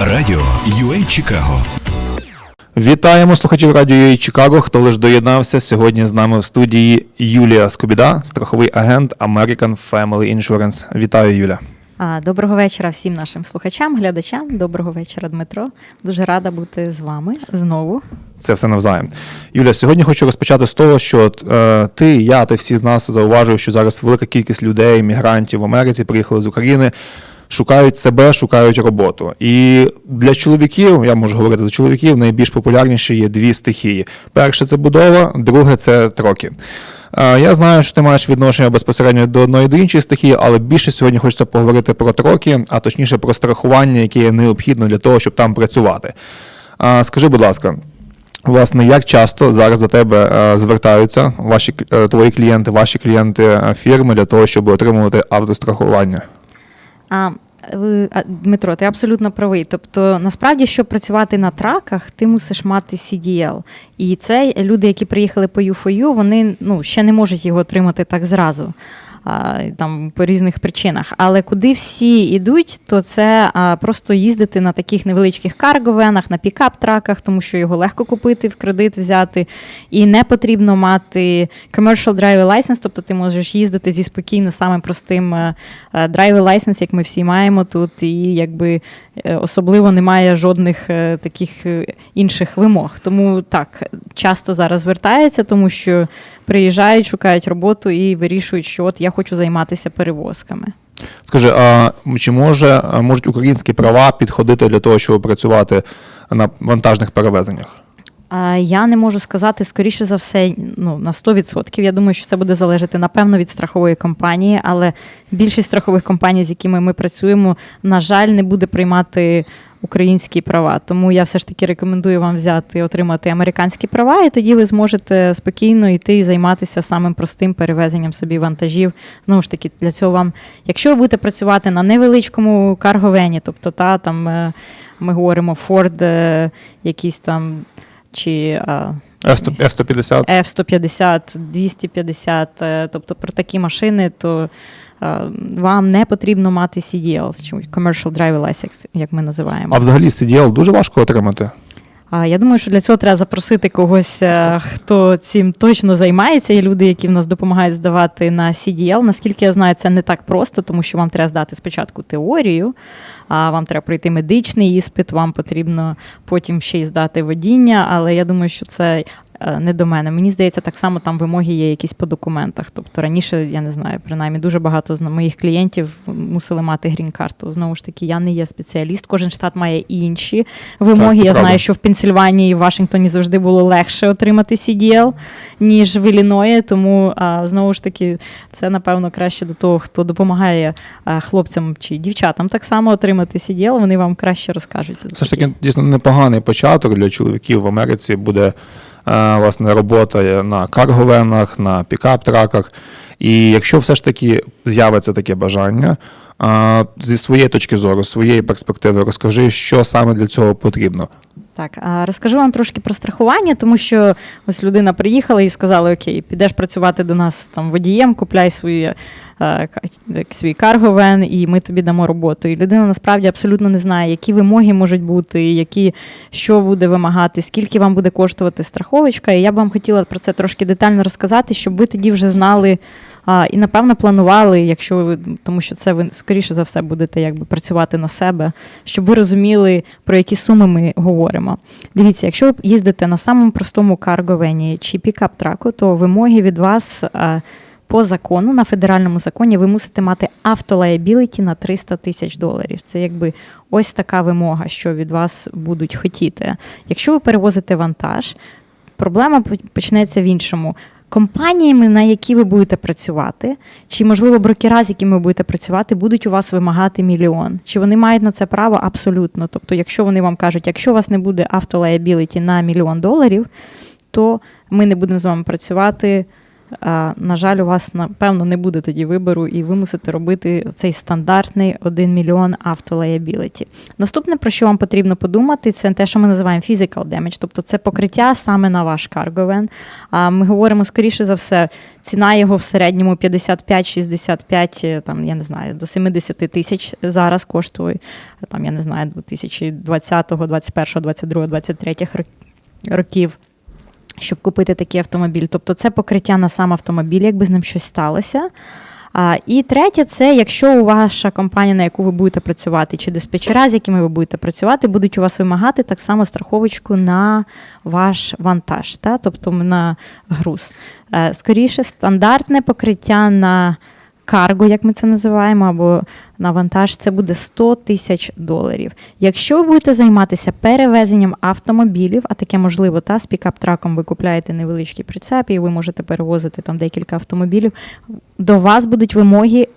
Радіо UA Чикаго. Вітаємо слухачів радіо UA Чикаго. Хто лиш доєднався сьогодні з нами в студії Юлія Скобіда, страховий агент American Family Insurance. Вітаю, Юля. Доброго вечора всім нашим слухачам, глядачам. Доброго вечора, Дмитро. Дуже рада бути з вами знову. Це все навзаєм. Юля, сьогодні хочу розпочати з того, що е, ти, я, ти всі з нас зауважують, що зараз велика кількість людей, мігрантів в Америці приїхали з України, шукають себе, шукають роботу. І для чоловіків, я можу говорити за чоловіків, найбільш популярніші є дві стихії: перше це будова, друге це троки. Я знаю, що ти маєш відношення безпосередньо до одної до іншої стихії, але більше сьогодні хочеться поговорити про троки, а точніше про страхування, яке є необхідно для того, щоб там працювати. Скажи, будь ласка, власне, як часто зараз до тебе е, звертаються ваші е, твої клієнти, ваші клієнти е, фірми для того, щоб отримувати автострахування? Ви, Дмитро, ти абсолютно правий. Тобто, насправді, щоб працювати на траках, ти мусиш мати CDL. І це люди, які приїхали по U4U, вони ну, ще не можуть його отримати так зразу. Там по різних причинах. Але куди всі йдуть, то це а, просто їздити на таких невеличких карговенах, на пікап-траках, тому що його легко купити, в кредит взяти. І не потрібно мати commercial driver license, тобто ти можеш їздити зі спокійно самим простим е, е, driver license, як ми всі маємо тут, і якби е, особливо немає жодних таких інших вимог. Тому так часто зараз звертаються, тому що приїжджають, шукають роботу і вирішують, що от я хочу займатися перевозками. Скажи, а чи може можуть українські права підходити для того, щоб працювати на вантажних перевезеннях? Я не можу сказати, скоріше за все, ну на 100%. Я думаю, що це буде залежати напевно від страхової компанії, але більшість страхових компаній, з якими ми працюємо, на жаль, не буде приймати українські права. Тому я все ж таки рекомендую вам взяти отримати американські права, і тоді ви зможете спокійно йти і займатися самим простим перевезенням собі вантажів. Знову ж таки, для цього вам, якщо ви будете працювати на невеличкому карговені, тобто та там е, ми говоримо Ford, е, якийсь там чи а, F-150? F-150, 250, е, тобто про такі машини, то е, вам не потрібно мати CDL, чи Commercial Driver License, як ми називаємо. А взагалі CDL дуже важко отримати. Я думаю, що для цього треба запросити когось, е, хто цим точно займається. Є люди, які в нас допомагають здавати на CDL. Наскільки я знаю, це не так просто, тому що вам треба здати спочатку теорію, вам треба пройти медичний іспит, вам потрібно потім ще й здати водіння. Але я думаю, що це не до мене. Мені здається, так само там вимоги є якісь по документах. Тобто раніше, я не знаю, принаймні дуже багато з моїх клієнтів мусили мати грін-карту. Знову ж таки, я не є спеціаліст. Кожен штат має інші вимоги. це я правда. знаю, що в Пенсильванії і в Вашингтоні завжди було легше отримати CDL, ніж в Ілліної. Тому знову ж таки, це напевно краще до того, хто допомагає хлопцям чи дівчатам так само отримати CDL, Вони вам краще розкажуть. Все ж таки дійсно непоганий початок для чоловіків в Америці буде е, власне робота на карговенах, на пікап-траках. І якщо все ж таки з'явиться таке бажання, е, зі своєї точки зору, своєї перспективи, розкажи, що саме для цього потрібно. Так, розкажу вам трошки про страхування, тому що ось людина приїхала і сказала: Окей, підеш працювати до нас там водієм, купляй свої, е, свій карговен, і ми тобі дамо роботу. І людина насправді абсолютно не знає, які вимоги можуть бути, які що буде вимагати, скільки вам буде коштувати страховочка. І я б вам хотіла про це трошки детально розказати, щоб ви тоді вже знали. А, і напевно планували, якщо ви тому, що це ви скоріше за все будете якби працювати на себе, щоб ви розуміли, про які суми ми говоримо. Дивіться, якщо ви їздите на самому простому карговені чи пікап-траку, то вимоги від вас по закону на федеральному законі ви мусите мати автолаябіліті на 300 тисяч доларів. Це якби ось така вимога, що від вас будуть хотіти. Якщо ви перевозите вантаж, проблема почнеться в іншому. Компаніями, на які ви будете працювати, чи, можливо, брокера, з якими ви будете працювати, будуть у вас вимагати мільйон. Чи вони мають на це право? Абсолютно. Тобто, якщо вони вам кажуть, якщо у вас не буде автолаябіліті на мільйон доларів, то ми не будемо з вами працювати. На жаль, у вас напевно не буде тоді вибору, і ви мусите робити цей стандартний 1 мільйон автолеябіліті. Наступне, про що вам потрібно подумати, це те, що ми називаємо physical damage, тобто це покриття саме на ваш cargo А ми говоримо скоріше за все, ціна його в середньому 55-65, е, там я не знаю, до 70 тисяч зараз коштує. Там я не знаю, 2020, 21, 22, 23 рок- років щоб купити такий автомобіль. Тобто це покриття на сам автомобіль, якби з ним щось сталося. А, і третє, це якщо у ваша компанія, на яку ви будете працювати, чи диспетчера, з якими ви будете працювати, будуть у вас вимагати так само страховочку на ваш вантаж, та? тобто на груз. Е, Скоріше, стандартне покриття на карго, як ми це називаємо, або на вантаж, це буде 100 тисяч доларів. Якщо ви будете займатися перевезенням автомобілів, а таке можливо, та з пікап-траком ви купляєте невеличкий прицеп, і ви можете перевозити там декілька автомобілів, до вас будуть вимоги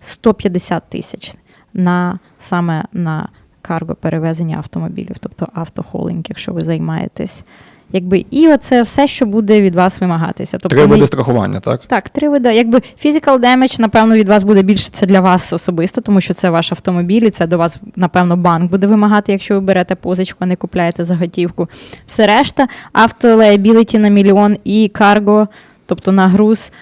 150 тисяч на саме на карго перевезення автомобілів, тобто автохолінг, якщо ви займаєтесь. Якби і оце все, що буде від вас вимагатися. Тобто Три види страхування, так? так, три види. Якби physical damage, напевно, від вас буде більше це для вас особисто, тому що це ваш автомобіль, і це до вас, напевно, банк буде вимагати, якщо ви берете позичку, а не купляєте за готівку. Все решта, автолеябіліті на мільйон і карго, тобто на груз,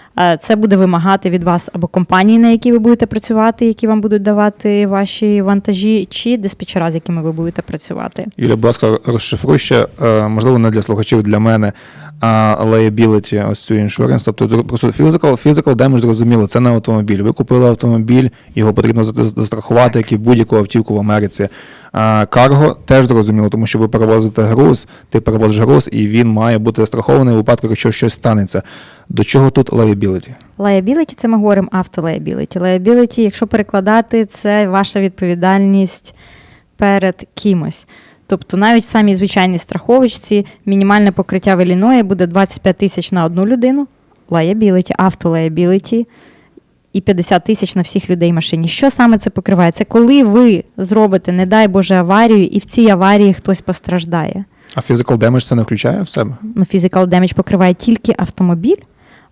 це буде вимагати від вас або компанії, на якій ви будете працювати, які вам будуть давати ваші вантажі, чи диспетчера, з якими ви будете працювати. Юля, будь ласка, розшифруй ще, е, можливо, не для слухачів, для мене. А liability, ось цю insurance, тобто просто physical, physical damage, зрозуміло, це не автомобіль. Ви купили автомобіль, його потрібно застрахувати, як і будь-яку автівку в Америці. А карго теж зрозуміло, тому що ви перевозите груз, ти перевозиш груз, і він має бути застрахований у випадку, якщо щось станеться. До чого тут liability? Liability – це ми говоримо автолеябіліті. Liability, якщо перекладати, це ваша відповідальність перед кимось. Тобто навіть в самій звичайній страховочці мінімальне покриття в Ілліної буде 25 тисяч на одну людину, liability, автолеябіліті і 50 тисяч на всіх людей в машині. Що саме це покриває? Це коли ви зробите, не дай Боже, аварію, і в цій аварії хтось постраждає. А physical damage це не включає в себе? Ну, physical damage покриває тільки автомобіль,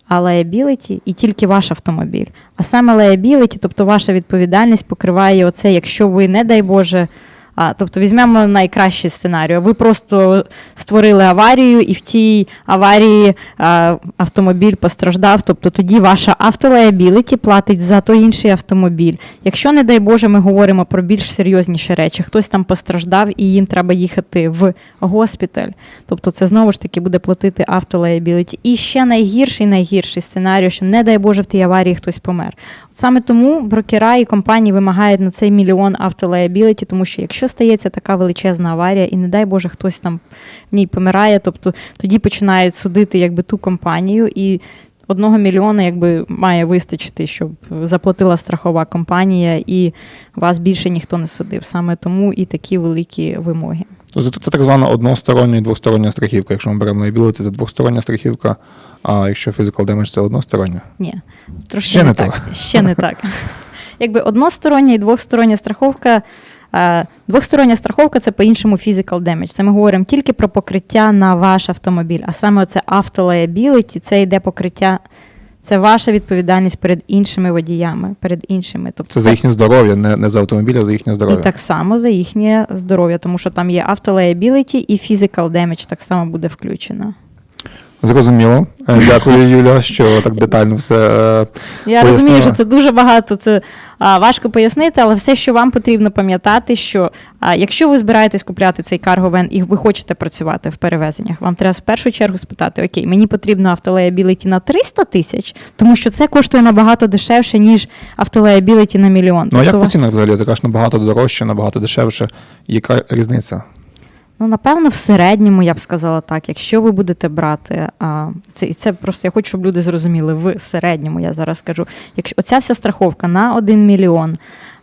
а liability і тільки ваш автомобіль. А саме liability, тобто ваша відповідальність, покриває оце, якщо ви, не дай Боже. А, тобто візьмемо найкращий сценарій. Ви просто створили аварію, і в тій аварії а, автомобіль постраждав. Тобто тоді ваша автолеябіліті платить за той інший автомобіль. Якщо, не дай Боже, ми говоримо про більш серйозніші речі, хтось там постраждав і їм треба їхати в госпіталь. Тобто це знову ж таки буде платити автолеябіліті. І ще найгірший, найгірший сценарій, що не дай Боже в тій аварії хтось помер. От саме тому брокера і компанії вимагають на цей мільйон автолеябіліті, тому що якщо стається така величезна аварія, і не дай Боже, хтось там в ній помирає, тобто тоді починають судити якби ту компанію і. Одного мільйона якби має вистачити, щоб заплатила страхова компанія, і вас більше ніхто не судив. Саме тому і такі великі вимоги. Тобто це так звана одностороння і двостороння страхівка. Якщо ми беремо liability, це двостороння страхівка, а якщо physical damage, це одностороння. Ні, трошки Ще не, не так. Ще не так. Якби одностороння і двостороння страховка. Е, Двостороння страховка це по-іншому physical damage. Це ми говоримо тільки про покриття на ваш автомобіль. А саме це автолеябіліті, це йде покриття, це ваша відповідальність перед іншими водіями, перед іншими. Тобто Це за їхнє здоров'я, не, не за автомобіль, а за їхнє здоров'я. і так само за їхнє здоров'я, тому що там є автолеябіліті і physical damage так само буде включено. Зрозуміло. Е, Дякую, Юля, що так детально все. е, Я Пояснила. розумію, що це дуже багато, це важко пояснити, але все, що вам потрібно пам'ятати, що якщо ви збираєтесь купляти цей карговен і ви хочете працювати в перевезеннях, вам треба в першу чергу спитати: Окей, мені потрібно автолеябіліті на 300 тисяч, тому що це коштує набагато дешевше, ніж автолеябіліті на мільйон. Ну а як Тобто, по цінах взагалі? Ти кажеш набагато дорожче, набагато дешевше. Яка різниця? Ну, напевно, в середньому я б сказала так. Якщо ви будете брати, а, це, і це просто я хочу, щоб люди зрозуміли, в середньому я зараз скажу. Якщо оця вся страховка на 1 мільйон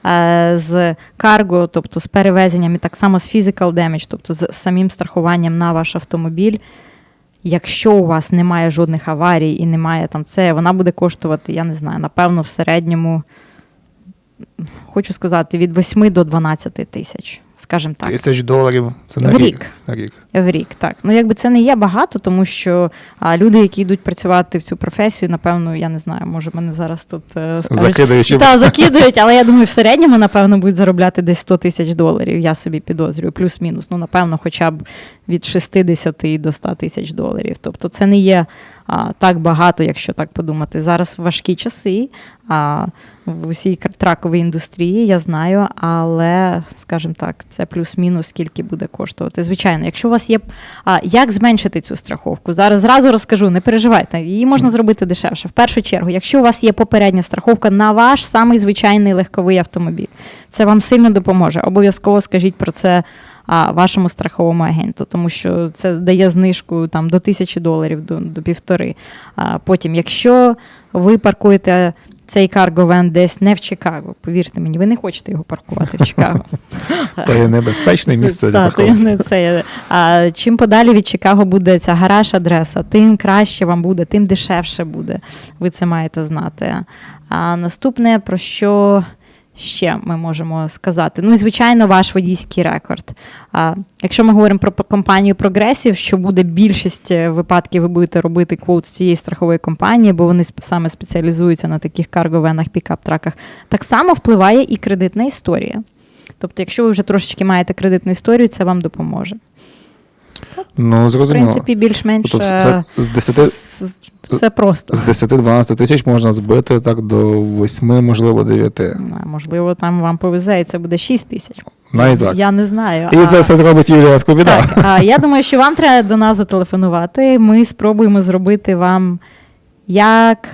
е, з карго, тобто з перевезенням, і так само з physical damage, тобто з самим страхуванням на ваш автомобіль. Якщо у вас немає жодних аварій і немає там це, вона буде коштувати, я не знаю, напевно, в середньому, хочу сказати, від 8 до 12 тисяч. Скажімо так. Тисяч доларів це на В рік. рік. На рік. В рік, так. Ну, якби це не є багато, тому що а, люди, які йдуть працювати в цю професію, напевно, я не знаю, може мене зараз тут е, скажуть, Закидають та, закидують, але я думаю, в середньому, напевно, будуть заробляти десь 100 тисяч доларів. Я собі підозрюю, плюс-мінус. Ну, напевно, хоча б від 60 до 100 тисяч доларів. Тобто це не є а, так багато, якщо так подумати. Зараз важкі часи. А, в усій траковій індустрії, я знаю, але, скажімо так, це плюс-мінус, скільки буде коштувати. Звичайно, якщо у вас є. А, як зменшити цю страховку? Зараз зразу розкажу, не переживайте, її можна зробити дешевше. В першу чергу, якщо у вас є попередня страховка на ваш самий звичайний легковий автомобіль, це вам сильно допоможе. Обов'язково скажіть про це а, вашому страховому агенту, тому що це дає знижку там до тисячі доларів, до, до півтори. А, потім, якщо ви паркуєте цей карговен десь не в Чикаго, повірте мені, ви не хочете його паркувати в Чикаго. То є небезпечне місце для парковки. А чим подалі від Чикаго буде ця гараж адреса, тим краще вам буде, тим дешевше буде. Ви це маєте знати. А наступне, про що ще ми можемо сказати? Ну і звичайно, ваш водійський рекорд. А, якщо ми говоримо про компанію Progressive, що буде більшість е, випадків, ви будете робити квоут з цієї страхової компанії, бо вони саме спеціалізуються на таких карговенах, пікап-траках, так само впливає і кредитна історія. Тобто, якщо ви вже трошечки маєте кредитну історію, це вам допоможе. Ну, В принципі, більш-менш Тобто це з 10 с- с- все просто. З 10-12 тисяч можна збити так до 8, можливо, 9. Ну, Можливо, там вам повезе, і це буде 6 тисяч. Навіть так. Я не знаю. І а- це все зробить Юлія Скобіда. Так, а я думаю, що вам треба до нас зателефонувати. Ми спробуємо зробити вам як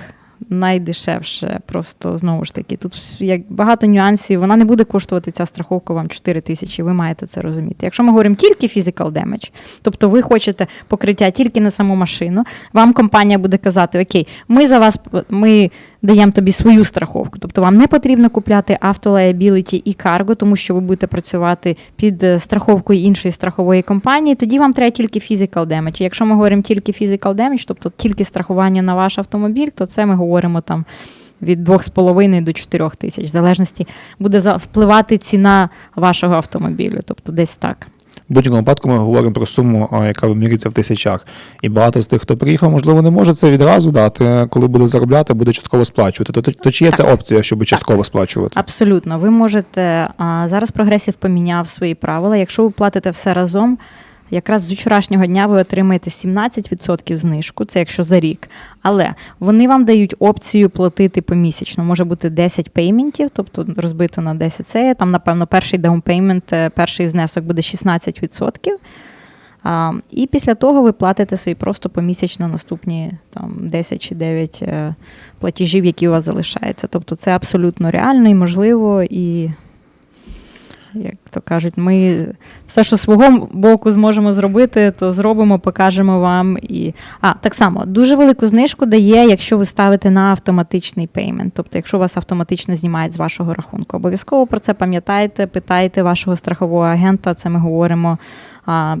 найдешевше. Просто знову ж таки, тут як багато нюансів. Вона не буде коштувати ця страховка вам 4 тисячі. Ви маєте це розуміти. Якщо ми говоримо тільки physical damage, тобто ви хочете покриття тільки на саму машину, вам компанія буде казати: Окей, ми за вас ми даємо тобі свою страховку. Тобто вам не потрібно купляти автолаябіліті і карго, тому що ви будете працювати під е, страховкою іншої страхової компанії. Тоді вам треба тільки physical damage. Якщо ми говоримо тільки physical damage, тобто тільки страхування на ваш автомобіль, то це ми говоримо там. Від 2,5 до 4 тисяч, в залежності буде впливати ціна вашого автомобілю, тобто десь так. В будь-якому випадку ми говоримо про суму, яка вимірюється в тисячах. І багато з тих, хто приїхав, можливо, не може це відразу дати. Коли буде заробляти, буде частково сплачувати. То, то, то чи є ця опція, щоб частково сплачувати? Абсолютно, ви можете зараз прогресів поміняв свої правила. Якщо ви платите все разом, якраз з вчорашнього дня ви отримаєте 17% знижку, це якщо за рік. Але вони вам дають опцію платити помісячно. Може бути 10 пейментів, тобто розбито на 10 це. Там, напевно, перший даунпеймент, е, перший внесок буде 16%. А, і після того ви платите собі просто помісячно наступні там 10 чи 9 е, платежів, які у вас залишаються. Тобто це абсолютно реально і можливо, і, як то кажуть, ми все, що свого боку зможемо зробити, то зробимо, покажемо вам. І... А, так само, дуже велику знижку дає, якщо ви ставите на автоматичний пеймент. Тобто, якщо вас автоматично знімають з вашого рахунку. Обов'язково про це пам'ятайте, питайте вашого страхового агента, це ми говоримо. А,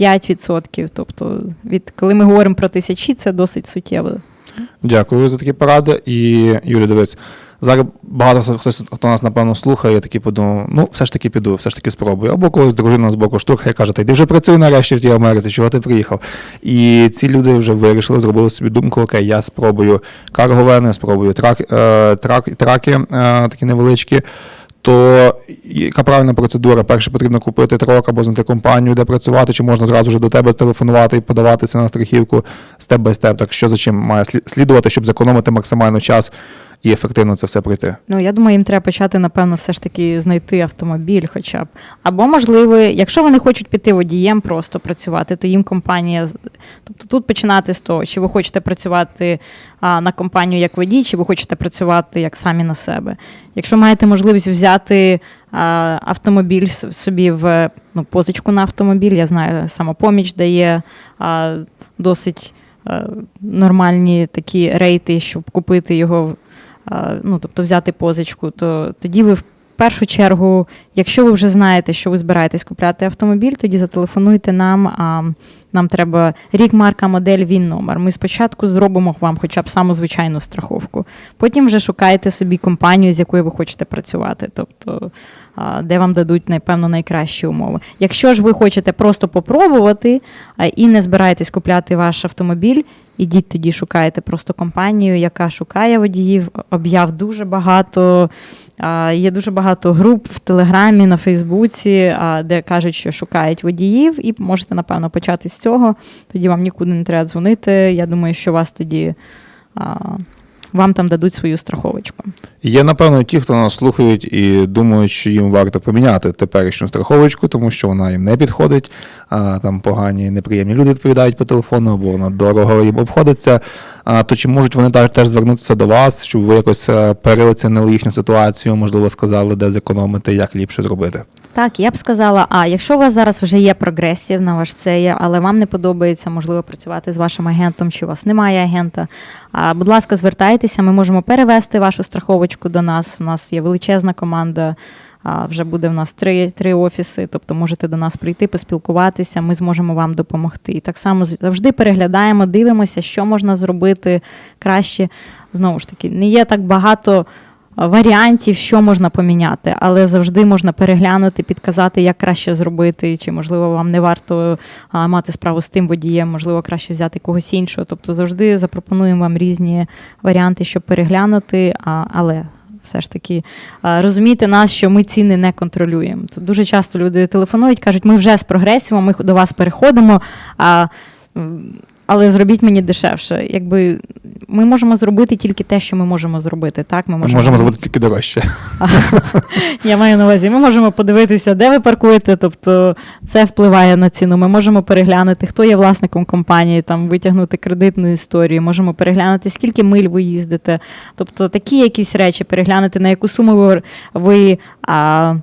5%. Тобто, від коли ми говоримо про тисячі, це досить суттєво. Дякую за такі поради. І Юлія, дивись, зараз багато хто хтось, хто нас напевно слухає, я такий подумав, ну все ж таки піду, все ж таки спробую. Або когось дружина з боку штурхає, каже, та йди вже працюй нарешті в тій Америці, чого ти приїхав. І ці люди вже вирішили, зробили собі думку, окей, я спробую карговени, спробую трак, е, трак, траки е, такі невеличкі. То яка правильна процедура? Перше потрібно купити трок або знайти компанію, де працювати, чи можна зразу вже до тебе телефонувати і подаватися на страхівку степ бай степ. Так що за чим має слідувати, щоб зекономити максимально час і ефективно це все пройти? Ну, я думаю, їм треба почати, напевно, все ж таки знайти автомобіль хоча б. Або, можливо, якщо вони хочуть піти водієм просто працювати, то їм компанія. Тобто тут починати з того, чи ви хочете працювати а, на компанію як водій, чи ви хочете працювати як самі на себе. Якщо маєте можливість взяти автомобіль собі в ну, позичку на автомобіль, я знаю, самопоміч дає а, досить нормальні такі рейти, щоб купити його ну, тобто взяти позичку, то тоді ви в першу чергу, якщо ви вже знаєте, що ви збираєтесь купляти автомобіль, тоді зателефонуйте нам. А нам треба рік, марка, модель, він номер. Ми спочатку зробимо вам хоча б саму звичайну страховку. Потім вже шукаєте собі компанію, з якою ви хочете працювати. Тобто де вам дадуть, напевно, найкращі умови. Якщо ж ви хочете просто попробувати і не збираєтесь купляти ваш автомобіль, ідіть тоді шукайте просто компанію, яка шукає водіїв. Об'яв дуже багато. Є дуже багато груп в Телеграмі, на Фейсбуці, де кажуть, що шукають водіїв, і можете, напевно, почати з цього. Тоді вам нікуди не треба дзвонити. Я думаю, що вас тоді вам там дадуть свою страховочку. Є, напевно, ті, хто нас слухають і думають, що їм варто поміняти теперішню страховочку, тому що вона їм не підходить, а там погані, неприємні люди відповідають по телефону, або вона дорого їм обходиться. То чи можуть вони теж звернутися до вас, щоб ви якось е, переоцінили їхню ситуацію, можливо, сказали, де зекономити, як ліпше зробити? Так, я б сказала, а якщо у вас зараз вже є прогресів на ваш це, але вам не подобається, можливо, працювати з вашим агентом, чи у вас немає агента, будь ласка, звертайтеся, ми можемо перевести вашу страховочку до нас. У нас є величезна команда. Вже буде в нас три, три офіси, тобто можете до нас прийти, поспілкуватися, ми зможемо вам допомогти. І так само завжди переглядаємо, дивимося, що можна зробити краще. Знову ж таки, не є так багато варіантів, що можна поміняти, але завжди можна переглянути, підказати, як краще зробити, чи можливо вам не варто а, мати справу з тим водієм, можливо, краще взяти когось іншого. Тобто завжди запропонуємо вам різні варіанти, щоб переглянути, а, але. Все ж таки розуміти розумійте нас, що ми ціни не контролюємо. Тут дуже часто люди телефонують, кажуть, ми вже з прогресією, ми до вас переходимо. А, але зробіть мені дешевше. Якби ми можемо зробити тільки те, що ми можемо зробити. Так, ми Ми можемо, можемо зробити тільки дорожче. Я маю на увазі, ми можемо подивитися, де ви паркуєте, тобто це впливає на ціну. Ми можемо переглянути, хто є власником компанії, там витягнути кредитну історію, можемо переглянути, скільки миль ви їздите. Тобто такі якісь речі, переглянути, на яку суму ви, ви а,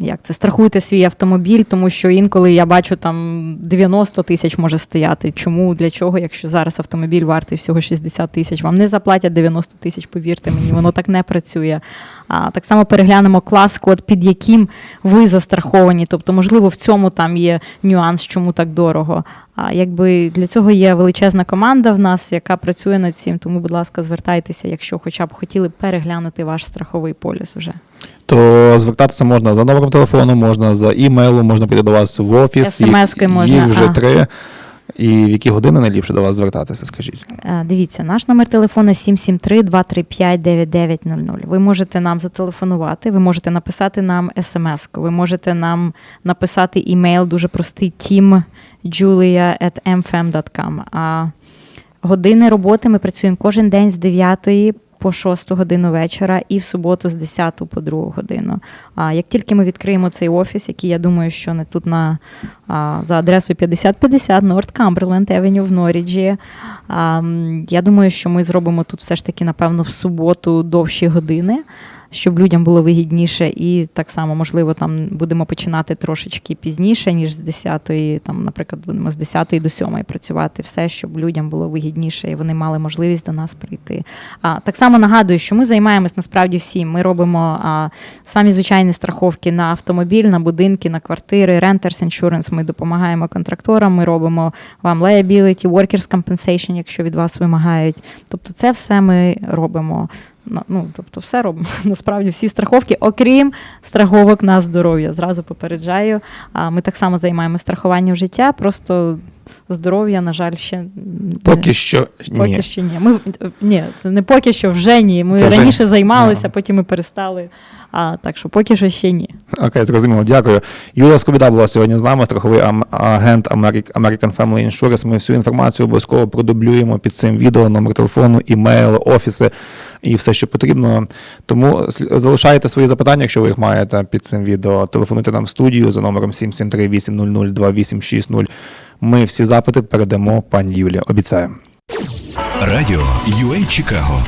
як це страхуєте свій автомобіль, тому що інколи я бачу там 90 тисяч може стояти. Чому для чого, якщо зараз автомобіль вартий всього 60 тисяч? Вам не заплатять 90 тисяч, повірте мені, воно так не працює. А так само переглянемо клас код, під яким ви застраховані. Тобто, можливо, в цьому там є нюанс, чому так дорого. А якби для цього є величезна команда в нас, яка працює над цим. Тому, будь ласка, звертайтеся, якщо хоча б хотіли переглянути ваш страховий поліс вже. То звертатися можна за номером телефону, можна за імейлом, можна прийти до вас в офіс. SMS-ки можна, Їх вже а. три. І в які години найліпше до вас звертатися, скажіть? Е, Дивіться, наш номер телефону 773-235-9900. Ви можете нам зателефонувати, ви можете написати нам смс, ви можете нам написати імейл дуже простий teamjulia.mfm.com. А години роботи ми працюємо кожен день з 9 по 6 годину вечора і в суботу з 10 по 2 годину. А як тільки ми відкриємо цей офіс, який я думаю, що не тут на а, за адресою 5050 North Cumberland Avenue в Норіджі. А, я думаю, що ми зробимо тут все ж таки, напевно, в суботу довші години. Щоб людям було вигідніше, і так само, можливо, там будемо починати трошечки пізніше, ніж з 10-ї, там, наприклад, будемо з 10 до 7 працювати все, щоб людям було вигідніше і вони мали можливість до нас прийти. А так само нагадую, що ми займаємось насправді всім. Ми робимо а, самі звичайні страховки на автомобіль, на будинки, на квартири, renters insurance. Ми допомагаємо контракторам. Ми робимо вам liability, workers compensation, якщо від вас вимагають. Тобто, це все ми робимо. Ну, тобто, все робимо. Насправді всі страховки, окрім страховок на здоров'я. Зразу попереджаю. А ми так само займаємося страхуванням життя. Просто здоров'я, на жаль, ще не- Поки що Поки ні. що ні. Ми ні, це не поки що вже ні. Ми Це вже- раніше займалися, Ага. потім ми перестали. А так що поки що ще ні. Окей, зрозуміло, дякую. Юлія Скобіда була сьогодні з нами, страховий агент Ameri- American Family Insurance. Ми всю інформацію обов'язково продублюємо під цим відео, номер телефону, імейл, офіси і все, що потрібно. Тому залишайте свої запитання, якщо ви їх маєте під цим відео. Телефонуйте нам в студію за номером 773 800 2860. Ми всі запити передамо пані Юлі. Обіцяємо. Радіо UA Чикаго